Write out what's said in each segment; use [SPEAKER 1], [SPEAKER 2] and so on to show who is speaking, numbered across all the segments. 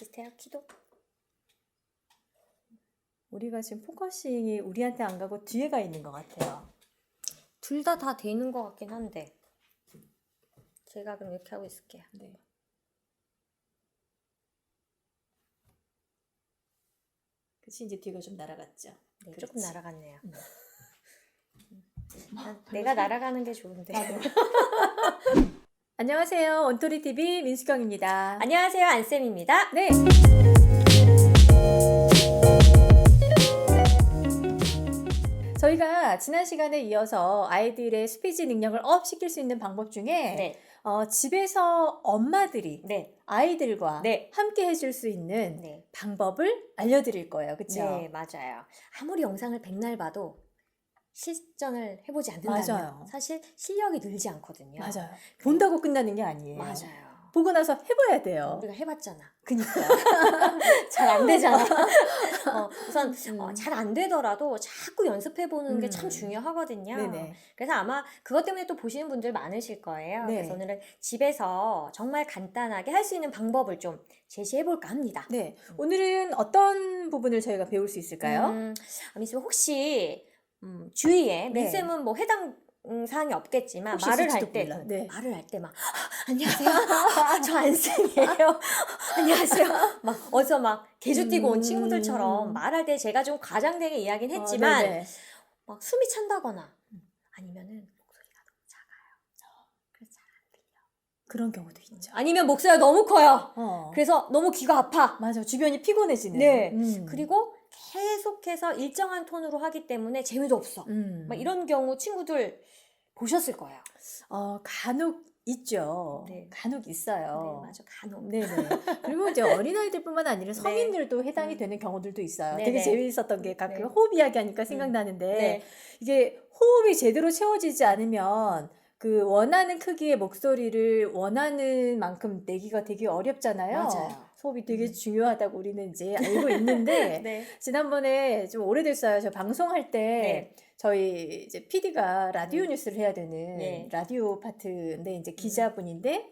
[SPEAKER 1] 비슷해요. 키도.
[SPEAKER 2] 우리가 지금 포커싱이 우리한테 안 가고 뒤에가 있는 것 같아요.
[SPEAKER 1] 둘 다 다 되는 것 같긴 한데. 제가 그럼 이렇게 하고 있을게요.
[SPEAKER 2] 네. 그치 이제 뒤가 좀 날아갔죠.
[SPEAKER 1] 네,
[SPEAKER 2] 그렇지.
[SPEAKER 1] 조금 날아갔네요.
[SPEAKER 2] 음.
[SPEAKER 1] 난 내가 날아가는 게 좋은데.
[SPEAKER 2] 안녕하세요. 온토리 TV 민수경입니다.
[SPEAKER 1] 안녕하세요, 안쌤입니다.
[SPEAKER 2] 네. 저희가 지난 시간에 이어서 아이들의 스피치 능력을 업 시킬 수 있는 방법 중에
[SPEAKER 1] 네,
[SPEAKER 2] 어, 집에서 엄마들이
[SPEAKER 1] 네,
[SPEAKER 2] 아이들과
[SPEAKER 1] 네.
[SPEAKER 2] 함께 해줄 수 있는
[SPEAKER 1] 네.
[SPEAKER 2] 방법을 알려드릴 거예요. 그렇죠?
[SPEAKER 1] 네, 맞아요. 아무리 영상을 백날 봐도 실전을 해보지 않는다면
[SPEAKER 2] 맞아요.
[SPEAKER 1] 사실 실력이 늘지 않거든요.
[SPEAKER 2] 맞아요. 본다고 끝나는 게 아니에요.
[SPEAKER 1] 맞아요.
[SPEAKER 2] 보고 나서 해봐야 돼요.
[SPEAKER 1] 우리가 해봤잖아.
[SPEAKER 2] 그니까.
[SPEAKER 1] 잘 안 되잖아. 어, 우선
[SPEAKER 2] 음.
[SPEAKER 1] 잘안 되더라도 자꾸 연습해 보는 게참
[SPEAKER 2] 음.
[SPEAKER 1] 중요하거든요.
[SPEAKER 2] 네네.
[SPEAKER 1] 그래서 아마 그것 때문에 또 보시는 분들 많으실 거예요.
[SPEAKER 2] 네.
[SPEAKER 1] 그래서 오늘은 집에서 정말 간단하게 할 수 있는 방법을 좀 제시해 볼까 합니다.
[SPEAKER 2] 네. 오늘은 어떤 부분을 저희가 배울 수 있을까요?
[SPEAKER 1] 음, 미스 혹시 음, 주위에
[SPEAKER 2] 네.
[SPEAKER 1] 민쌤은 뭐 해당 음, 사항이 없겠지만 말을 할 때.
[SPEAKER 2] 네.
[SPEAKER 1] 말을 할 때막 안녕하세요 저 안쌤이에요 안녕하세요 막 어디서 막 개주 뛰고 온
[SPEAKER 2] 음.
[SPEAKER 1] 친구들처럼 말할 때 제가 좀 과장되게 이야기는
[SPEAKER 2] 어,
[SPEAKER 1] 했지만
[SPEAKER 2] 네네.
[SPEAKER 1] 막 숨이 찬다거나 아니면은 목소리가 너무 작아요 그래서 잘 안 들려
[SPEAKER 2] 그런 경우도 있죠.
[SPEAKER 1] 아니면 목소리가 너무 커요
[SPEAKER 2] 어.
[SPEAKER 1] 그래서 너무 귀가 아파
[SPEAKER 2] 맞아. 주변이 피곤해지는.
[SPEAKER 1] 네.
[SPEAKER 2] 음.
[SPEAKER 1] 그리고 계속해서 일정한 톤으로 하기 때문에 재미도 없어
[SPEAKER 2] 음.
[SPEAKER 1] 막 이런 경우 친구들 보셨을 거예요.
[SPEAKER 2] 어, 간혹 있죠.
[SPEAKER 1] 네.
[SPEAKER 2] 간혹 있어요.
[SPEAKER 1] 네, 맞아. 간혹.
[SPEAKER 2] 네 네. 그리고 이제 어린아이들뿐만 아니라 성인들도 해당이
[SPEAKER 1] 음.
[SPEAKER 2] 되는 경우들도 있어요.
[SPEAKER 1] 네네.
[SPEAKER 2] 되게 재미있었던 게 가끔
[SPEAKER 1] 네.
[SPEAKER 2] 호흡 이야기 하니까 생각나는데
[SPEAKER 1] 네.
[SPEAKER 2] 이게 호흡이 제대로 채워지지 않으면 그 원하는 크기의 목소리를 원하는 만큼 내기가 되게 어렵잖아요.
[SPEAKER 1] 맞아요.
[SPEAKER 2] 호흡이 되게
[SPEAKER 1] 음.
[SPEAKER 2] 중요하다고 우리는 이제 알고 있는데
[SPEAKER 1] 네.
[SPEAKER 2] 지난번에 좀 오래됐어요. 저 방송할 때
[SPEAKER 1] 네.
[SPEAKER 2] 저희 이제 PD가 라디오
[SPEAKER 1] 음.
[SPEAKER 2] 뉴스를 해야 되는
[SPEAKER 1] 네.
[SPEAKER 2] 라디오 파트인데 이제 기자분인데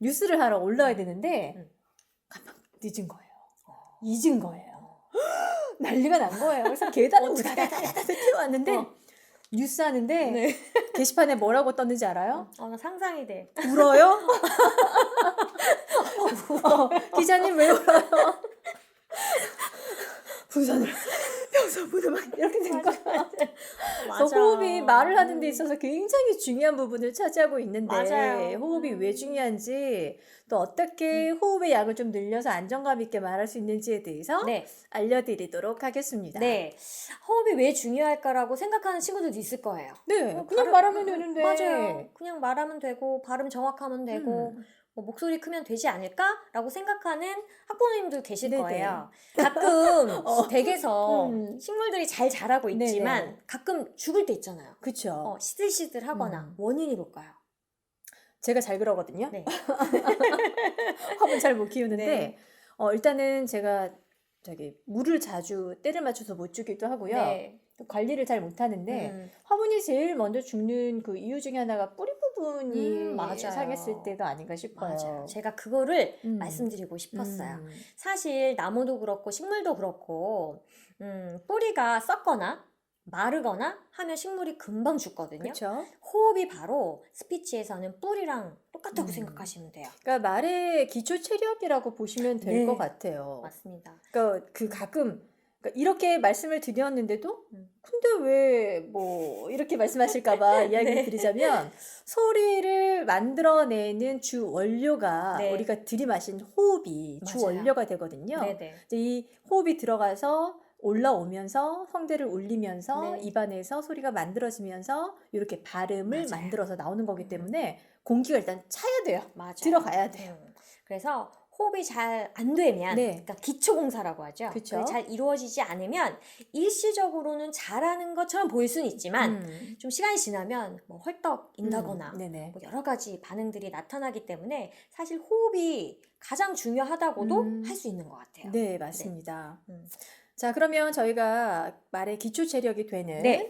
[SPEAKER 2] 뉴스를 하러 올라와야 되는데
[SPEAKER 1] 음.
[SPEAKER 2] 깜빡 늦은 거예요. 잊은 거예요. 난리가 난 거예요. 그래서 계단을
[SPEAKER 1] 어떡해.
[SPEAKER 2] 다다다다다 뛰어왔는데
[SPEAKER 1] 어.
[SPEAKER 2] 뉴스 하는데
[SPEAKER 1] 네.
[SPEAKER 2] 게시판에 뭐라고 떴는지 알아요?
[SPEAKER 1] 어, 나 상상이 돼.
[SPEAKER 2] 울어요? 어, 기자님 왜 울어요? 부산을 평소보다 막 이렇게 된 거예요. 그래서 호흡이 말을 하는 데 있어서 굉장히 중요한 부분을 차지하고 있는데
[SPEAKER 1] 맞아요.
[SPEAKER 2] 호흡이 왜
[SPEAKER 1] 음.
[SPEAKER 2] 중요한지 또 어떻게 호흡의 양을 좀 늘려서 안정감 있게 말할 수 있는지에 대해서
[SPEAKER 1] 네.
[SPEAKER 2] 알려드리도록 하겠습니다.
[SPEAKER 1] 네. 호흡이 왜 중요할까라고 생각하는 친구들도 있을 거예요.
[SPEAKER 2] 네,
[SPEAKER 1] 어,
[SPEAKER 2] 그냥
[SPEAKER 1] 발음-
[SPEAKER 2] 말하면
[SPEAKER 1] 음,
[SPEAKER 2] 되는데.
[SPEAKER 1] 맞아요. 그냥 말하면 되고 발음 정확하면 되고
[SPEAKER 2] 음.
[SPEAKER 1] 뭐 목소리 크면 되지 않을까라고 생각하는 학부모님도 계실
[SPEAKER 2] 네네.
[SPEAKER 1] 거예요. 가끔
[SPEAKER 2] 어.
[SPEAKER 1] 댁에서
[SPEAKER 2] 음.
[SPEAKER 1] 식물들이 잘 자라고
[SPEAKER 2] 네네.
[SPEAKER 1] 있지만 가끔 죽을 때 있잖아요.
[SPEAKER 2] 그쵸.
[SPEAKER 1] 어, 시들시들하거나
[SPEAKER 2] 음.
[SPEAKER 1] 원인이 뭘까요?
[SPEAKER 2] 제가 잘 그러거든요.
[SPEAKER 1] 네.
[SPEAKER 2] 화분 잘 못 키우는데
[SPEAKER 1] 네.
[SPEAKER 2] 어, 일단은 제가 저기 물을 자주 때를 맞춰서 못 주기도 하고요.
[SPEAKER 1] 네.
[SPEAKER 2] 또 관리를 잘 못하는데
[SPEAKER 1] 음,
[SPEAKER 2] 화분이 제일 먼저 죽는 그 이유 중에 하나가 뿌리 부분이
[SPEAKER 1] 음, 맞아요.
[SPEAKER 2] 상했을 때가 아닌가 싶어요.
[SPEAKER 1] 맞아요. 제가 그거를
[SPEAKER 2] 음.
[SPEAKER 1] 말씀드리고 싶었어요.
[SPEAKER 2] 음.
[SPEAKER 1] 사실 나무도 그렇고 식물도 그렇고 음, 뿌리가 썩거나 마르거나 하면 식물이 금방 죽거든요.
[SPEAKER 2] 그렇죠.
[SPEAKER 1] 호흡이 바로 스피치에서는 뿌리랑 똑같다고
[SPEAKER 2] 음.
[SPEAKER 1] 생각하시면 돼요.
[SPEAKER 2] 그러니까 말의 기초 체력이라고 보시면 될
[SPEAKER 1] 네.
[SPEAKER 2] 것 같아요.
[SPEAKER 1] 맞습니다.
[SPEAKER 2] 그러니까 그 가끔 그러니까 이렇게 말씀을 드렸는데도
[SPEAKER 1] 음.
[SPEAKER 2] 근데 왜 뭐 이렇게 말씀하실까봐 이야기를
[SPEAKER 1] 네.
[SPEAKER 2] 드리자면 소리를 만들어내는 주 원료가
[SPEAKER 1] 네.
[SPEAKER 2] 우리가 들이마신 호흡이 주
[SPEAKER 1] 맞아요.
[SPEAKER 2] 원료가 되거든요.
[SPEAKER 1] 네네.
[SPEAKER 2] 이제 이 호흡이 들어가서 올라오면서 성대를 울리면서
[SPEAKER 1] 네.
[SPEAKER 2] 입안에서 소리가 만들어지면서 이렇게 발음을
[SPEAKER 1] 맞아요.
[SPEAKER 2] 만들어서 나오는 거기 때문에 공기가 일단 차야 돼요.
[SPEAKER 1] 맞아요.
[SPEAKER 2] 들어가야 돼요.
[SPEAKER 1] 음. 그래서 호흡이 잘 안 되면
[SPEAKER 2] 네.
[SPEAKER 1] 그러니까 기초 공사라고 하죠.
[SPEAKER 2] 그쵸.
[SPEAKER 1] 잘 이루어지지 않으면 일시적으로는 잘하는 것처럼 보일 수는 있지만
[SPEAKER 2] 음.
[SPEAKER 1] 좀 시간이 지나면 뭐 헐떡 인다거나
[SPEAKER 2] 음, 네네.
[SPEAKER 1] 뭐 여러 가지 반응들이 나타나기 때문에 사실 호흡이 가장 중요하다고도
[SPEAKER 2] 음.
[SPEAKER 1] 할수 있는 것 같아요.
[SPEAKER 2] 네, 맞습니다.
[SPEAKER 1] 음.
[SPEAKER 2] 자, 그러면 저희가 말의 기초 체력이 되는
[SPEAKER 1] 네.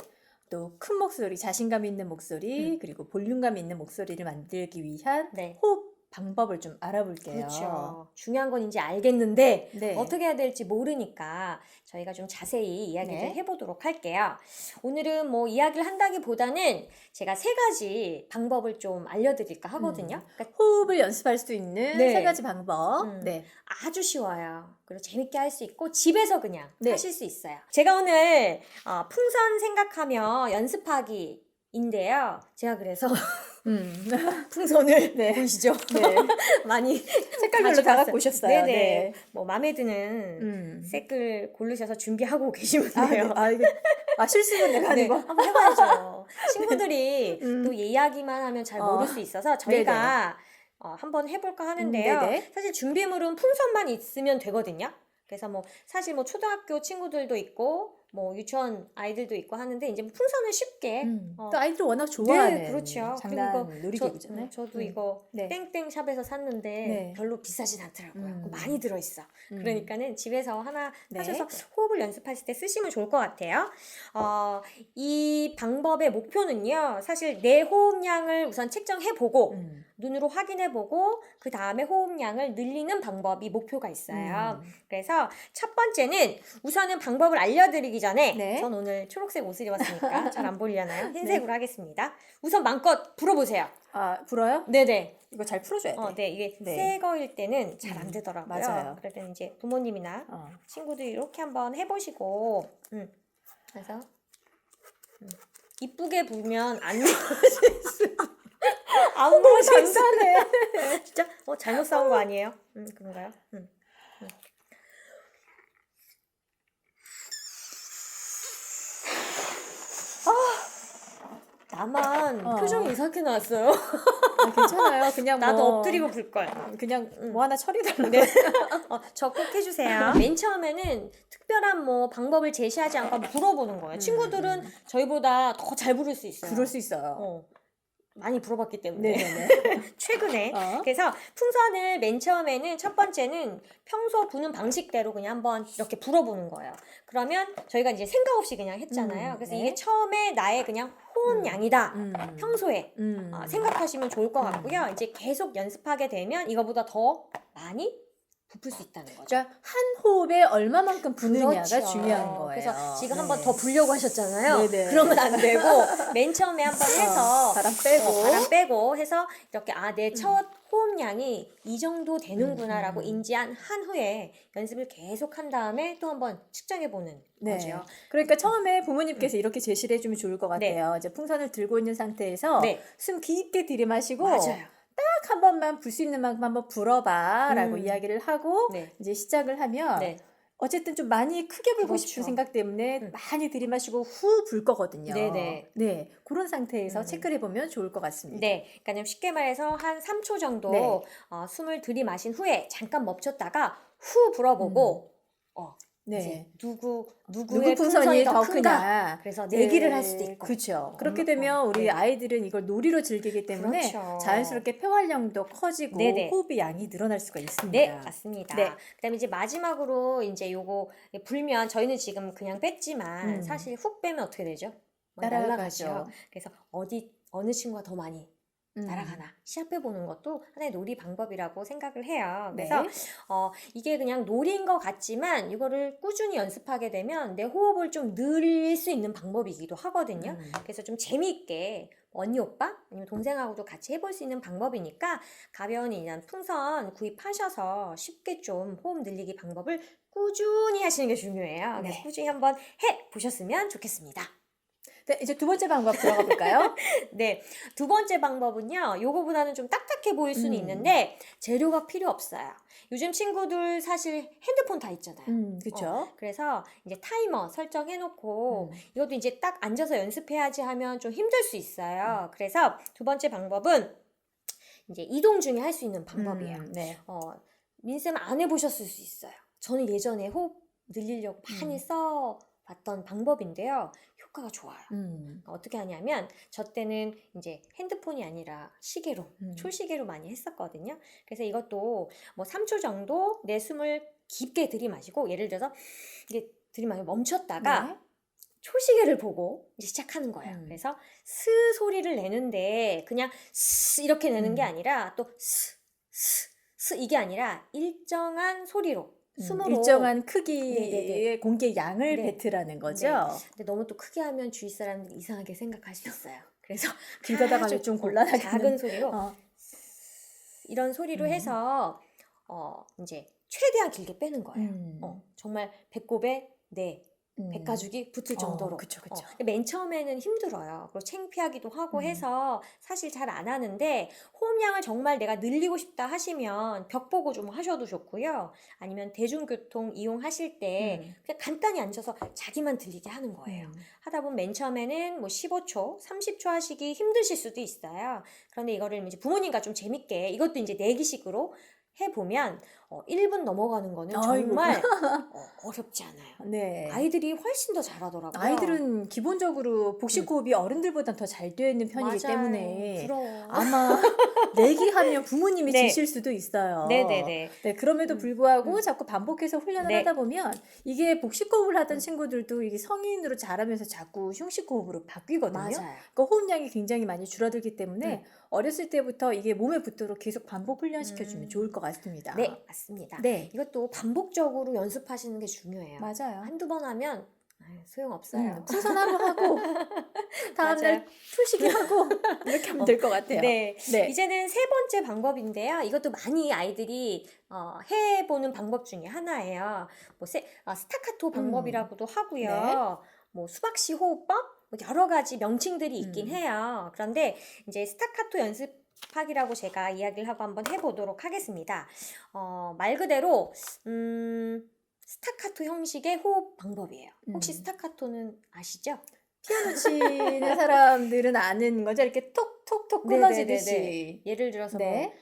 [SPEAKER 2] 또큰 목소리, 자신감 있는 목소리,
[SPEAKER 1] 음.
[SPEAKER 2] 그리고 볼륨감 있는 목소리를 만들기 위한
[SPEAKER 1] 네.
[SPEAKER 2] 호흡 방법을 좀 알아볼게요.
[SPEAKER 1] 그렇죠. 중요한 건 이제 알겠는데
[SPEAKER 2] 네.
[SPEAKER 1] 어떻게 해야 될지 모르니까 저희가 좀 자세히 이야기를
[SPEAKER 2] 네.
[SPEAKER 1] 해보도록 할게요. 오늘은 뭐 이야기를 한다기보다는 제가 세 가지 방법을 좀 알려드릴까 하거든요. 그러니까
[SPEAKER 2] 호흡을 연습할 수 있는
[SPEAKER 1] 네.
[SPEAKER 2] 세 가지 방법.
[SPEAKER 1] 음.
[SPEAKER 2] 네.
[SPEAKER 1] 아주 쉬워요. 그리고 재밌게 할 수 있고 집에서 그냥
[SPEAKER 2] 네.
[SPEAKER 1] 하실 수 있어요. 제가 오늘 어, 풍선 생각하며 연습하기 인데요. 제가 그래서
[SPEAKER 2] 음.
[SPEAKER 1] 풍선을
[SPEAKER 2] 네.
[SPEAKER 1] 보이시죠?
[SPEAKER 2] 네.
[SPEAKER 1] 많이
[SPEAKER 2] 색깔별로 다. 갖고 오셨어요.
[SPEAKER 1] 네네.
[SPEAKER 2] 네.
[SPEAKER 1] 뭐 마음에 드는
[SPEAKER 2] 음.
[SPEAKER 1] 색을 고르셔서 준비하고 계시면
[SPEAKER 2] 아, 네.
[SPEAKER 1] 돼요.
[SPEAKER 2] 아, 이거 아 실수는 내가 하는
[SPEAKER 1] 네,
[SPEAKER 2] 거.
[SPEAKER 1] 한번 해봐야죠. 친구들이
[SPEAKER 2] 음.
[SPEAKER 1] 또 이야기만 하면 잘
[SPEAKER 2] 어.
[SPEAKER 1] 모를 수 있어서 저희가 어, 한번 해볼까 하는데요.
[SPEAKER 2] 음.
[SPEAKER 1] 사실 준비물은 풍선만 있으면 되거든요. 그래서 뭐 사실 뭐 초등학교 친구들도 있고 뭐 유치원 아이들도 있고 하는데 이제 뭐 풍선을 쉽게
[SPEAKER 2] 음.
[SPEAKER 1] 어.
[SPEAKER 2] 또 아이들 워낙 좋아하는
[SPEAKER 1] 네, 그렇죠.
[SPEAKER 2] 장난
[SPEAKER 1] 그리고 저,
[SPEAKER 2] 놀이기구잖아요.
[SPEAKER 1] 음, 저도
[SPEAKER 2] 음.
[SPEAKER 1] 이거
[SPEAKER 2] 네.
[SPEAKER 1] 땡땡 샵에서 샀는데
[SPEAKER 2] 네.
[SPEAKER 1] 별로 비싸진 않더라고요.
[SPEAKER 2] 음.
[SPEAKER 1] 많이 들어 있어.
[SPEAKER 2] 음.
[SPEAKER 1] 그러니까는 집에서 하나
[SPEAKER 2] 네.
[SPEAKER 1] 하셔서 호흡을 연습하실 때 쓰시면 좋을 것 같아요. 어, 이 방법의 목표는요, 사실 내 호흡량을 우선 책정해 보고,
[SPEAKER 2] 음.
[SPEAKER 1] 눈으로 확인해 보고, 그 다음에 호흡량을 늘리는 방법이 목표가 있어요.
[SPEAKER 2] 음.
[SPEAKER 1] 그래서 첫 번째는 우선은 방법을 알려드리기 전에,
[SPEAKER 2] 네.
[SPEAKER 1] 전 오늘 초록색 옷을 입었으니까 잘 안 보이려나요? 흰색으로 하겠습니다. 우선 마음껏 불어보세요.
[SPEAKER 2] 아 불어요?
[SPEAKER 1] 네네.
[SPEAKER 2] 이거 잘 풀어줘야 돼.
[SPEAKER 1] 어, 네, 이게
[SPEAKER 2] 네.
[SPEAKER 1] 새 거일 때는 잘안
[SPEAKER 2] 음,
[SPEAKER 1] 되더라고요.
[SPEAKER 2] 맞아요.
[SPEAKER 1] 그럴 때는 이제 부모님이나
[SPEAKER 2] 어.
[SPEAKER 1] 친구들이 이렇게 한번 해보시고, 음. 그래서 음. 이쁘게 불면 안 넘어질 수. 아무 말
[SPEAKER 2] 장난해.
[SPEAKER 1] 진짜? 어 잘못 싸운 거 아니에요? 음 그런가요? 음. 음. 아 나만
[SPEAKER 2] 어.
[SPEAKER 1] 표정이 이상하게 나왔어요.
[SPEAKER 2] 아, 괜찮아요. 그냥
[SPEAKER 1] 나도
[SPEAKER 2] 뭐
[SPEAKER 1] 엎드리고 불 걸.
[SPEAKER 2] 그냥
[SPEAKER 1] 음.
[SPEAKER 2] 뭐 하나 처리달라고.
[SPEAKER 1] 네. 어, 적극 해주세요. 맨 처음에는 특별한 뭐 방법을 제시하지 않고 한번 불어보는 거예요. 친구들은 저희보다 더 잘 부를 수 있어요.
[SPEAKER 2] 그럴 수 있어요.
[SPEAKER 1] 어, 많이 불어봤기 때문에.
[SPEAKER 2] 네네네.
[SPEAKER 1] 최근에.
[SPEAKER 2] 어.
[SPEAKER 1] 그래서 풍선을 맨 처음에는 첫 번째는 평소 부는 방식대로 그냥 한번 이렇게 불어보는 거예요. 그러면 저희가 이제 생각 없이 그냥 했잖아요.
[SPEAKER 2] 음,
[SPEAKER 1] 그래서
[SPEAKER 2] 네.
[SPEAKER 1] 이게 처음에 나의 그냥 호흡량이다.
[SPEAKER 2] 음.
[SPEAKER 1] 평소에
[SPEAKER 2] 음.
[SPEAKER 1] 어, 생각하시면 좋을 것
[SPEAKER 2] 음.
[SPEAKER 1] 같고요. 이제 계속 연습하게 되면 이거보다 더 많이 부풀 수 있다는 거죠.
[SPEAKER 2] 그러니까 한 호흡에 얼마만큼 부느냐가
[SPEAKER 1] 그렇죠.
[SPEAKER 2] 중요한 거예요.
[SPEAKER 1] 그래서 지금
[SPEAKER 2] 네.
[SPEAKER 1] 한번 더 불려고 하셨잖아요.
[SPEAKER 2] 네네.
[SPEAKER 1] 그러면 안 되고 맨 처음에 한번 해서
[SPEAKER 2] 어, 바람 빼고.
[SPEAKER 1] 어, 바람 빼고 해서 이렇게 아내첫 호흡량이 이 정도 되는구나라고
[SPEAKER 2] 음, 음.
[SPEAKER 1] 인지한 한 후에 연습을 계속 한 다음에 또 한번 측정해 보는
[SPEAKER 2] 네.
[SPEAKER 1] 거죠.
[SPEAKER 2] 그러니까 처음에 부모님께서 이렇게 제시를 해주면 좋을 것
[SPEAKER 1] 네.
[SPEAKER 2] 같아요. 이제 풍선을 들고 있는 상태에서
[SPEAKER 1] 네,
[SPEAKER 2] 숨 깊게 들이마시고
[SPEAKER 1] 맞아요.
[SPEAKER 2] 딱 한 번만 불 수 있는 만큼 한번 불어봐라고
[SPEAKER 1] 음.
[SPEAKER 2] 이야기를 하고
[SPEAKER 1] 네,
[SPEAKER 2] 이제 시작을 하면
[SPEAKER 1] 네,
[SPEAKER 2] 어쨌든 좀 많이 크게 불고
[SPEAKER 1] 그렇죠.
[SPEAKER 2] 싶은 생각 때문에
[SPEAKER 1] 음.
[SPEAKER 2] 많이 들이마시고 후 불 거거든요.
[SPEAKER 1] 네네.
[SPEAKER 2] 네, 그런 상태에서
[SPEAKER 1] 음.
[SPEAKER 2] 체크를 해보면 좋을 것 같습니다.
[SPEAKER 1] 네. 그러니까 쉽게 말해서 한 3초 정도
[SPEAKER 2] 네.
[SPEAKER 1] 어, 숨을 들이마신 후에 잠깐 멈췄다가 후 불어보고 어, 이제
[SPEAKER 2] 네.
[SPEAKER 1] 누구
[SPEAKER 2] 누구
[SPEAKER 1] 누구의
[SPEAKER 2] 풍선이 더
[SPEAKER 1] 큰가?
[SPEAKER 2] 크냐.
[SPEAKER 1] 그래서 내기를 할 수도 있고.
[SPEAKER 2] 그렇죠. 그렇게
[SPEAKER 1] 음,
[SPEAKER 2] 되면
[SPEAKER 1] 어,
[SPEAKER 2] 우리
[SPEAKER 1] 네.
[SPEAKER 2] 아이들은 이걸 놀이로 즐기기 때문에
[SPEAKER 1] 그렇죠.
[SPEAKER 2] 자연스럽게 폐활량도 커지고
[SPEAKER 1] 네네.
[SPEAKER 2] 호흡의 양이 늘어날 수가 있습니다.
[SPEAKER 1] 네, 맞습니다.
[SPEAKER 2] 네.
[SPEAKER 1] 그다음에 이제 마지막으로 이제 요거 불면 저희는 지금 그냥 뺐지만
[SPEAKER 2] 음.
[SPEAKER 1] 사실 훅 빼면 어떻게 되죠? 뭐 날아가죠. 그래서 어디 어느 친구가 더 많이
[SPEAKER 2] 음.
[SPEAKER 1] 날아가나 시합해 보는 것도 하나의 놀이 방법이라고 생각을 해요.
[SPEAKER 2] 네.
[SPEAKER 1] 그래서 어, 이게 그냥 놀이인 것 같지만 이거를 꾸준히 연습하게 되면 내 호흡을 좀 늘릴 수 있는 방법이기도 하거든요.
[SPEAKER 2] 음.
[SPEAKER 1] 그래서 좀 재미있게 언니 오빠 아니면 동생하고도 같이 해볼 수 있는 방법이니까 가벼운 그냥 풍선 구입하셔서 쉽게 좀 호흡 늘리기 방법을 꾸준히 하시는 게 중요해요. 그래서
[SPEAKER 2] 네.
[SPEAKER 1] 꾸준히 한번 해 보셨으면 좋겠습니다.
[SPEAKER 2] 네, 이제 두 번째 방법 들어가 볼까요?
[SPEAKER 1] 네, 두 번째 방법은요. 요거보다는 좀 딱딱해 보일 수는
[SPEAKER 2] 음.
[SPEAKER 1] 있는데 재료가 필요 없어요. 요즘 친구들 사실 핸드폰 다 있잖아요.
[SPEAKER 2] 음, 그렇죠.
[SPEAKER 1] 그래서 이제 타이머 설정해 놓고
[SPEAKER 2] 음.
[SPEAKER 1] 이것도 이제 딱 앉아서 연습해야지 하면 좀 힘들 수
[SPEAKER 2] 음.
[SPEAKER 1] 있어요. 그래서 두 번째 방법은 이제 이동 중에 할 수 있는 방법이에요.
[SPEAKER 2] 음, 네.
[SPEAKER 1] 어, 민쌤 안 해보셨을 수 있어요. 저는 예전에 호흡 늘리려고 많이
[SPEAKER 2] 음.
[SPEAKER 1] 써 봤던 방법인데요. 효과가 좋아요.
[SPEAKER 2] 음.
[SPEAKER 1] 어떻게 하냐면 저 때는 이제 핸드폰이 아니라 시계로
[SPEAKER 2] 음.
[SPEAKER 1] 촐시계로 많이 했었거든요. 그래서 이것도 뭐 3초 정도 내 숨을 깊게 들이마시고 예를 들어서 이게 들이마시고 멈췄다가
[SPEAKER 2] 네.
[SPEAKER 1] 초시계를 보고 이제 시작하는 거예요.
[SPEAKER 2] 음.
[SPEAKER 1] 그래서 스 소리를 내는데 그냥 스 이렇게 내는 게
[SPEAKER 2] 음.
[SPEAKER 1] 아니라 또 스, 스, 스 이게 아니라 일정한 소리로
[SPEAKER 2] 음,
[SPEAKER 1] 숨으로
[SPEAKER 2] 일정한 크기의
[SPEAKER 1] 네네네.
[SPEAKER 2] 공기의 양을
[SPEAKER 1] 네.
[SPEAKER 2] 뱉으라는 거죠.
[SPEAKER 1] 근데 너무 또 크게 하면 주위 사람들이 이상하게 생각할 수 있어요. 그래서
[SPEAKER 2] 길 가다가
[SPEAKER 1] 아주
[SPEAKER 2] 좀
[SPEAKER 1] 어,
[SPEAKER 2] 곤란하게
[SPEAKER 1] 작은 소리로
[SPEAKER 2] 어.
[SPEAKER 1] 이런 소리로
[SPEAKER 2] 음.
[SPEAKER 1] 해서 어 이제 최대한 길게 빼는 거예요.
[SPEAKER 2] 음.
[SPEAKER 1] 어, 정말 배꼽에 네
[SPEAKER 2] 음.
[SPEAKER 1] 백가죽이 붙을
[SPEAKER 2] 어,
[SPEAKER 1] 정도로.
[SPEAKER 2] 그쵸, 그쵸.
[SPEAKER 1] 어, 맨 처음에는 힘들어요. 그리고 창피하기도 하고
[SPEAKER 2] 음.
[SPEAKER 1] 해서 사실 잘 안 하는데 호흡량을 정말 내가 늘리고 싶다 하시면 벽 보고 좀 하셔도 좋고요. 아니면 대중교통 이용하실 때
[SPEAKER 2] 음.
[SPEAKER 1] 그냥 간단히 앉아서 자기만 들리게 하는 거예요.
[SPEAKER 2] 음.
[SPEAKER 1] 하다 보면 맨 처음에는 뭐 15초, 30초 하시기 힘드실 수도 있어요. 그런데 이거를 이제 부모님과 좀 재밌게 이것도 이제 내기식으로 해보면 어, 1분 넘어가는 거는. 정말 어, 렵지 않아요.
[SPEAKER 2] 네.
[SPEAKER 1] 아이들이 훨씬 더 잘하더라고요.
[SPEAKER 2] 아이들은 기본적으로 복식 호흡이 어른들보다 더 잘 되어 있는 편이기
[SPEAKER 1] 맞아요.
[SPEAKER 2] 때문에
[SPEAKER 1] 부러워.
[SPEAKER 2] 아마 내기하면 부모님이
[SPEAKER 1] 네.
[SPEAKER 2] 지실 수도 있어요.
[SPEAKER 1] 네네네.
[SPEAKER 2] 네, 그럼에도
[SPEAKER 1] 음.
[SPEAKER 2] 불구하고
[SPEAKER 1] 음.
[SPEAKER 2] 자꾸 반복해서 훈련을
[SPEAKER 1] 네.
[SPEAKER 2] 하다 보면 이게 복식 호흡을 하던
[SPEAKER 1] 음.
[SPEAKER 2] 친구들도 이게 성인으로 자라면서 자꾸 흉식 호흡으로 바뀌거든요.
[SPEAKER 1] 맞아요.
[SPEAKER 2] 그러니까 호흡량이 굉장히 많이 줄어들기 때문에
[SPEAKER 1] 음.
[SPEAKER 2] 어렸을 때부터 이게 몸에 붙도록 계속 반복 훈련시켜 주면
[SPEAKER 1] 음.
[SPEAKER 2] 좋을 것 같습니다.
[SPEAKER 1] 네, 맞습니다.
[SPEAKER 2] 네.
[SPEAKER 1] 이것도 반복적으로 연습하시는 게 중요해요.
[SPEAKER 2] 맞아요.
[SPEAKER 1] 한두 번 하면 소용없어요.
[SPEAKER 2] 음, 풍선하루 하고 다음날. 푸시기 하고 이렇게 하면
[SPEAKER 1] 어,
[SPEAKER 2] 될것 같아요.
[SPEAKER 1] 네.
[SPEAKER 2] 네.
[SPEAKER 1] 이제는 세 번째 방법인데요. 이것도 많이 아이들이 어, 해보는 방법 중에 하나예요. 뭐 세, 아, 스타카토 방법이라고도 하고요.
[SPEAKER 2] 음. 네.
[SPEAKER 1] 뭐 수박시 호흡법 뭐 여러 가지 명칭들이 있긴
[SPEAKER 2] 음.
[SPEAKER 1] 해요. 그런데 이제 스타카토 연습 하기라고 제가 이야기를 하고 한번 해보도록 하겠습니다. 어, 말 그대로 음, 스타카토 형식의 호흡 방법이에요. 혹시
[SPEAKER 2] 음.
[SPEAKER 1] 스타카토는 아시죠?
[SPEAKER 2] 피아노 치는 사람들은 아는 거죠. 이렇게 톡톡톡 끊어지듯이.
[SPEAKER 1] 네네네네. 예를 들어서 뭐
[SPEAKER 2] 네.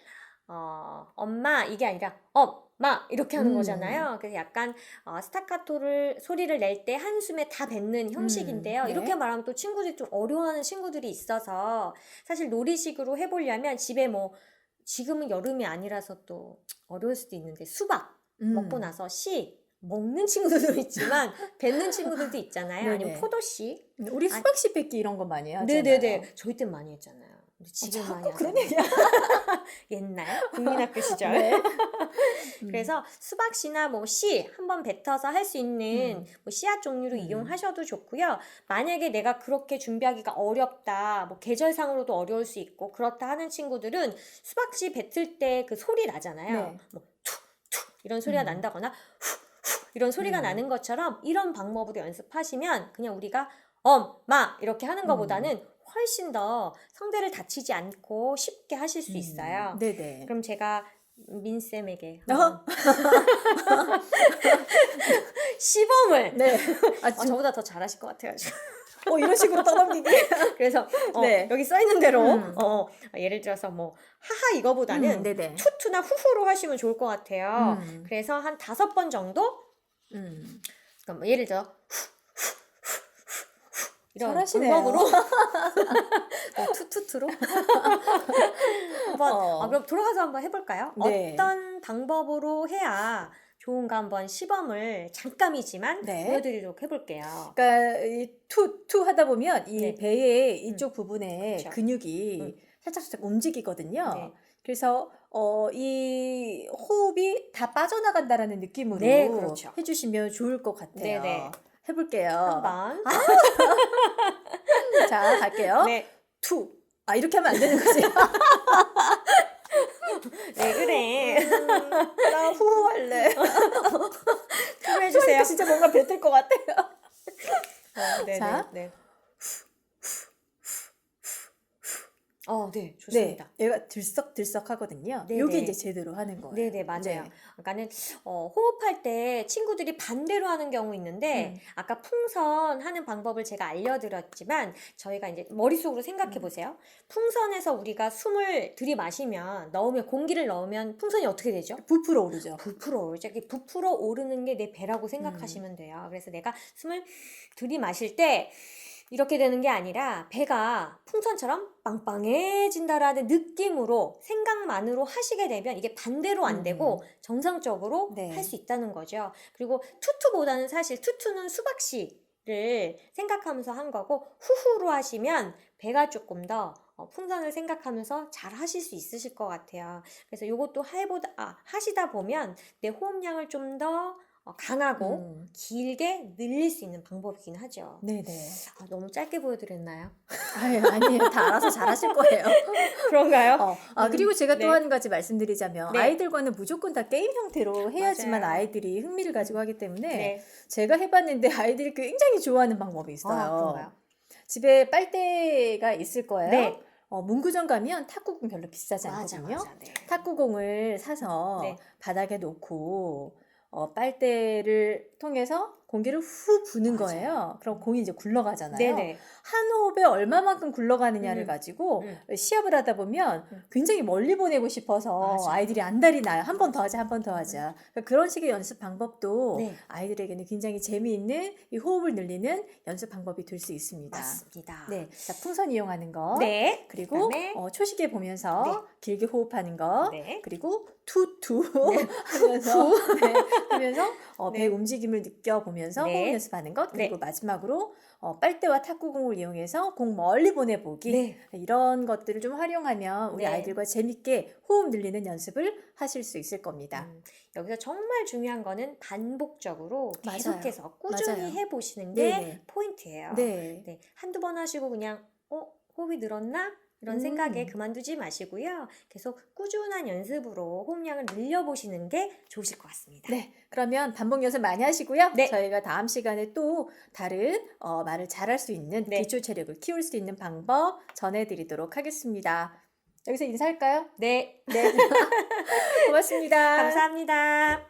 [SPEAKER 1] 어, 엄마 이게 아니라 엄 마 이렇게 하는
[SPEAKER 2] 음.
[SPEAKER 1] 거잖아요. 그래서 약간 어, 스타카토를 소리를 낼 때 한숨에 다 뱉는 형식인데요.
[SPEAKER 2] 네.
[SPEAKER 1] 이렇게 말하면 또 친구들이 좀 어려워하는 친구들이 있어서 사실 놀이식으로 해보려면 집에 뭐 지금은 여름이 아니라서 또 어려울 수도 있는데 수박
[SPEAKER 2] 음.
[SPEAKER 1] 먹고 나서 씨 먹는 친구들도 있지만 뱉는 친구들도 있잖아요. 아니면
[SPEAKER 2] 네네.
[SPEAKER 1] 포도씨.
[SPEAKER 2] 우리
[SPEAKER 1] 아니-
[SPEAKER 2] 수박씨 뺏기 이런 거 많이 하잖아요.
[SPEAKER 1] 네네네. 저희 땐 많이 했잖아요. 근데
[SPEAKER 2] 어,
[SPEAKER 1] 지금 많이
[SPEAKER 2] 자꾸 그런
[SPEAKER 1] 하잖아요.
[SPEAKER 2] 얘기야.
[SPEAKER 1] 옛날 국민학교 시절.
[SPEAKER 2] 네. 음.
[SPEAKER 1] 그래서 수박씨나 뭐 씨 한 번 뱉어서 할 수 있는
[SPEAKER 2] 음.
[SPEAKER 1] 뭐 씨앗 종류를
[SPEAKER 2] 음.
[SPEAKER 1] 이용하셔도 좋고요. 만약에 내가 그렇게 준비하기가 어렵다, 뭐 계절상으로도 어려울 수 있고 그렇다 하는 친구들은 수박씨 뱉을 때 그 소리 나잖아요.
[SPEAKER 2] 네.
[SPEAKER 1] 뭐 투, 투 이런 소리가
[SPEAKER 2] 음.
[SPEAKER 1] 난다거나 후, 후 이런 소리가
[SPEAKER 2] 음.
[SPEAKER 1] 나는 것처럼 이런 방법으로 연습하시면 그냥 우리가 엄마 이렇게 하는
[SPEAKER 2] 음.
[SPEAKER 1] 것보다는 훨씬 더 성대를 다치지 않고 쉽게 하실 수
[SPEAKER 2] 음.
[SPEAKER 1] 있어요.
[SPEAKER 2] 네네.
[SPEAKER 1] 그럼 제가 민쌤에게
[SPEAKER 2] 어?
[SPEAKER 1] 시범을
[SPEAKER 2] 네. 아,
[SPEAKER 1] 어,
[SPEAKER 2] 지금,
[SPEAKER 1] 저보다 더 잘하실 것 같아가지고
[SPEAKER 2] 어, 이런 식으로 떠넘기기.
[SPEAKER 1] 그래서 어,
[SPEAKER 2] 네.
[SPEAKER 1] 여기 써 있는 대로
[SPEAKER 2] 음.
[SPEAKER 1] 어, 예를 들어서 뭐 하하 이거보다는
[SPEAKER 2] 음.
[SPEAKER 1] 투투나 후후로 하시면 좋을 것 같아요.
[SPEAKER 2] 음.
[SPEAKER 1] 그래서 한 다섯 번 정도
[SPEAKER 2] 음.
[SPEAKER 1] 그러니까 뭐 예를 들어 이런
[SPEAKER 2] 잘하시네요.
[SPEAKER 1] 방법으로 어, 투투투로 한번
[SPEAKER 2] 어.
[SPEAKER 1] 아, 그럼 돌아가서 한번 해볼까요?
[SPEAKER 2] 네.
[SPEAKER 1] 어떤 방법으로 해야 좋은가 한번 시범을 잠깐이지만
[SPEAKER 2] 네.
[SPEAKER 1] 보여드리도록 해볼게요.
[SPEAKER 2] 그러니까 이투 투 하다 보면 이
[SPEAKER 1] 네.
[SPEAKER 2] 배의 이쪽 부분에
[SPEAKER 1] 그쵸.
[SPEAKER 2] 근육이
[SPEAKER 1] 음.
[SPEAKER 2] 살짝 살짝 움직이거든요.
[SPEAKER 1] 네.
[SPEAKER 2] 그래서 어, 이 호흡이 다 빠져나간다라는 느낌으로
[SPEAKER 1] 네, 그렇죠.
[SPEAKER 2] 해주시면 좋을 것 같아요.
[SPEAKER 1] 네네.
[SPEAKER 2] 해볼게요.
[SPEAKER 1] 한번
[SPEAKER 2] 자 갈게요.
[SPEAKER 1] 네,
[SPEAKER 2] 투. 아 이렇게 하면 안 되는 거지.
[SPEAKER 1] 네 그래
[SPEAKER 2] 음, 나 후후 할래.
[SPEAKER 1] 해주세요.
[SPEAKER 2] 그러니까 진짜 뭔가 뱉을 것 같아요.
[SPEAKER 1] 어, 네,
[SPEAKER 2] 자.
[SPEAKER 1] 네, 네. 어, 네, 좋습니다.
[SPEAKER 2] 네, 얘가 들썩들썩 하거든요.
[SPEAKER 1] 네,
[SPEAKER 2] 요게
[SPEAKER 1] 네.
[SPEAKER 2] 이제 제대로 하는 거예요.
[SPEAKER 1] 네네 맞아요.
[SPEAKER 2] 네.
[SPEAKER 1] 그러니까는 어, 호흡할 때 친구들이 반대로 하는 경우 있는데
[SPEAKER 2] 음.
[SPEAKER 1] 아까 풍선 하는 방법을 제가 알려드렸지만 저희가 이제 머릿속으로 생각해
[SPEAKER 2] 음.
[SPEAKER 1] 보세요. 풍선에서 우리가 숨을 들이마시면 넣으면 공기를 넣으면 풍선이 어떻게 되죠?
[SPEAKER 2] 부풀어 오르죠.
[SPEAKER 1] 부풀어 오르죠. 부풀어 오르는 게 내 배라고
[SPEAKER 2] 음.
[SPEAKER 1] 생각하시면 돼요. 그래서 내가 숨을 들이마실 때 이렇게 되는 게 아니라 배가 풍선처럼 빵빵해진다라는 느낌으로 생각만으로 하시게 되면 이게 반대로 안
[SPEAKER 2] 음.
[SPEAKER 1] 되고 정상적으로
[SPEAKER 2] 네.
[SPEAKER 1] 할수 있다는 거죠. 그리고 투투보다는 사실 투투는 수박씨를 생각하면서 한 거고 후후로 하시면 배가 조금 더 어, 풍선을 생각하면서 잘 하실 수 있으실 것 같아요. 그래서 이것도 해보다, 아, 하시다 보면 내 호흡량을 좀더 어, 강하고
[SPEAKER 2] 음.
[SPEAKER 1] 길게 늘릴 수 있는 방법이긴 하죠.
[SPEAKER 2] 네네.
[SPEAKER 1] 아, 너무 짧게 보여드렸나요?
[SPEAKER 2] 아유, 아니에요. 다 알아서 잘하실 거예요.
[SPEAKER 1] 그런가요?
[SPEAKER 2] 어, 아,
[SPEAKER 1] 음,
[SPEAKER 2] 그리고 제가
[SPEAKER 1] 네.
[SPEAKER 2] 또한 가지 말씀드리자면
[SPEAKER 1] 네.
[SPEAKER 2] 아이들과는 무조건 다 게임 형태로 해야지만
[SPEAKER 1] 맞아요.
[SPEAKER 2] 아이들이 흥미를 가지고 하기 때문에
[SPEAKER 1] 네.
[SPEAKER 2] 제가 해봤는데 아이들이 굉장히 좋아하는 방법이 있어요.
[SPEAKER 1] 아, 그런가요?
[SPEAKER 2] 집에 빨대가 있을 거예요.
[SPEAKER 1] 네.
[SPEAKER 2] 어, 문구점 가면 탁구공 별로 비싸지
[SPEAKER 1] 맞아,
[SPEAKER 2] 않거든요.
[SPEAKER 1] 맞아. 네.
[SPEAKER 2] 탁구공을 사서
[SPEAKER 1] 네.
[SPEAKER 2] 바닥에 놓고 어, 빨대를 통해서 공기를 후 부는
[SPEAKER 1] 맞아요.
[SPEAKER 2] 거예요. 그럼 공이 이제 굴러가잖아요.
[SPEAKER 1] 네네.
[SPEAKER 2] 한 호흡에 얼마만큼 굴러가느냐를
[SPEAKER 1] 음.
[SPEAKER 2] 가지고
[SPEAKER 1] 음.
[SPEAKER 2] 시합을 하다 보면
[SPEAKER 1] 음.
[SPEAKER 2] 굉장히 멀리 보내고 싶어서
[SPEAKER 1] 맞아요.
[SPEAKER 2] 아이들이 안달이 나요. 한 번 더 하자, 한 번 더 하자. 그러니까 그런 식의 연습 방법도
[SPEAKER 1] 네.
[SPEAKER 2] 아이들에게는 굉장히 재미있는 이 호흡을 늘리는 연습 방법이 될 수 있습니다.
[SPEAKER 1] 맞습니다.
[SPEAKER 2] 네, 자 풍선 이용하는 거,
[SPEAKER 1] 네.
[SPEAKER 2] 그리고 어, 초시계 보면서 길게 호흡하는 거,
[SPEAKER 1] 네.
[SPEAKER 2] 그리고 투투 하면서 네, 하면서 어, 배
[SPEAKER 1] 네.
[SPEAKER 2] 움직임을 느껴보면서
[SPEAKER 1] 네.
[SPEAKER 2] 호흡 연습하는 것, 그리고
[SPEAKER 1] 네.
[SPEAKER 2] 마지막으로 어, 빨대와 탁구공을 이용해서 공 멀리 보내보기
[SPEAKER 1] 네.
[SPEAKER 2] 이런 것들을 좀 활용하면 우리
[SPEAKER 1] 네.
[SPEAKER 2] 아이들과 재밌게 호흡 늘리는 연습을 하실 수 있을 겁니다.
[SPEAKER 1] 음, 여기서 정말 중요한 거는 반복적으로
[SPEAKER 2] 맞아요.
[SPEAKER 1] 계속해서 꾸준히
[SPEAKER 2] 맞아요.
[SPEAKER 1] 해보시는 게
[SPEAKER 2] 네네.
[SPEAKER 1] 포인트예요.
[SPEAKER 2] 네.
[SPEAKER 1] 네, 한두 번 하시고 그냥 어 호흡이 늘었나 이런
[SPEAKER 2] 음.
[SPEAKER 1] 생각에 그만두지 마시고요. 계속 꾸준한 연습으로 호흡량을 늘려보시는 게 좋으실 것 같습니다.
[SPEAKER 2] 네, 그러면 반복 연습 많이 하시고요.
[SPEAKER 1] 네.
[SPEAKER 2] 저희가 다음 시간에 또 다른 어, 말을 잘할 수 있는
[SPEAKER 1] 네.
[SPEAKER 2] 기초 체력을 키울 수 있는 방법 전해드리도록 하겠습니다. 여기서 인사할까요?
[SPEAKER 1] 네,
[SPEAKER 2] 네. 고맙습니다.
[SPEAKER 1] 감사합니다.